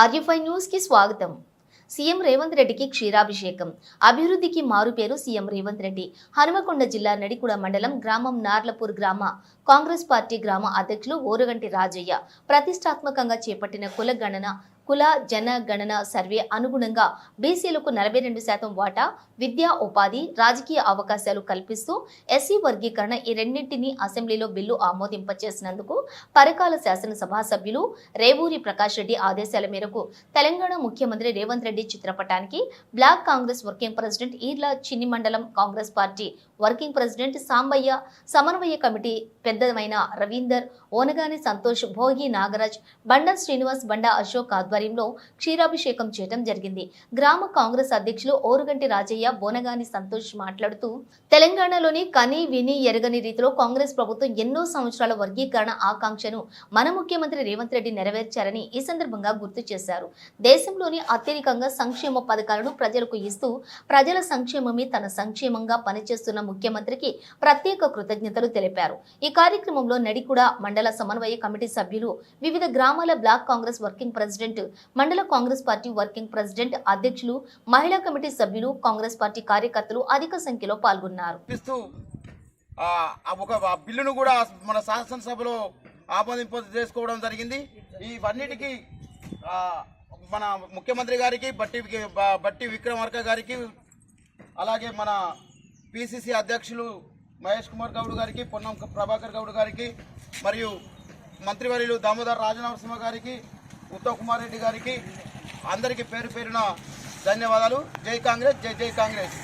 ఆర్యఫై న్యూస్కి స్వాగతం. సీఎం రేవంత్ రెడ్డికి క్షీరాభిషేకం. అభివృద్ధికి మారుపేరు సీఎం రేవంత్ రెడ్డి. హనుమకొండ జిల్లా నడికుడ మండలం గ్రామం నార్లపూర్ గ్రామ. కాంగ్రెస్ పార్టీ గ్రామ అధ్యక్షులు ఓరుగంటి రాజయ్య. ప్రతిష్టాత్మకంగా చేపట్టిన కుల గణన కుల జనగణన సర్వే అనుగుణంగా బీసీలకు నలభై రెండు శాతం వాటా విద్యా ఉపాధి రాజకీయ అవకాశాలు కల్పిస్తూ ఎస్సీ వర్గీకరణ ఈ రెండింటినీ అసెంబ్లీలో బిల్లు ఆమోదింపచేసినందుకు పరకాల శాసనసభ సభ్యులు రేవూరి ప్రకాష్ రెడ్డి ఆదేశాల మేరకు తెలంగాణ ముఖ్యమంత్రి రేవంత్ రెడ్డి చిత్రపటానికి block Congress working president Eerla Chinni మండలం Congress party working president Sambaiah సమన్వయ కమిటీ పెద్దమైన రవీందర్ ఓనగాని సంతోష్ భోగి నాగరాజ్ బండా శ్రీనివాస్ బండా అశోక్ ఆధ్వర్యంలో క్షీరాభిషేకం చేయడం జరిగింది. గ్రామ కాంగ్రెస్ అధ్యక్షులు ఓరుగంటి రాజయ్య బోనగాని సంతోష్ మాట్లాడుతూ తెలంగాణలోని కని విని ఎరగని రీతిలో కాంగ్రెస్ ప్రభుత్వం ఎన్నో సంవత్సరాల వర్గీకరణ ఆకాంక్షను మన ముఖ్యమంత్రి రేవంత్ రెడ్డి నెరవేర్చారని ఈ సందర్భంగా గుర్తు చేశారు. దేశంలోని అత్యధికంగా సంక్షేమ పథకాలను ప్రజలకు ఇస్తూ ప్రజల సంక్షేమమే తన సంక్షేమంగా పనిచేస్తున్న ముఖ్యమంత్రికి ప్రత్యేక కృతజ్ఞతలు తెలిపారు. ఈ కార్యక్రమంలో నడికుడ మండల సమన్వయ కమిటీ సభ్యులు వివిధ గ్రామాల బ్లాక్ కాంగ్రెస్ వర్కింగ్ ప్రెసిడెంట్ మండల కాంగ్రెస్ పార్టీ వర్కింగ్ ప్రెసిడెంట్ అధ్యక్షులు మహిళా కమిటీ సభ్యులు కాంగ్రెస్ పార్టీ కార్యకర్తలు అధిక సంఖ్యలో పాల్గొన్నారు. ఒక బిల్లును కూడా మన శాసనసభలో ఆమోదింప చేసుకోవడం జరిగింది. ఇవన్నిటికీ మన ముఖ్యమంత్రి గారికి బట్టి బట్టి విక్రమార్క గారికి అలాగే మన పిసిసి అధ్యక్షులు మహేష్ కుమార్ గౌడ్ గారికి పొన్నం ప్రభాకర్ గౌడ్ గారికి మరియు మంత్రివర్యులు దామోదర్ రాజనరసింహ గారికి ఉత్తమ్ కుమార్ రెడ్డి గారికి అందరికీ పేరు పేరున ధన్యవాదాలు. జై కాంగ్రెస్ జై జై కాంగ్రెస్.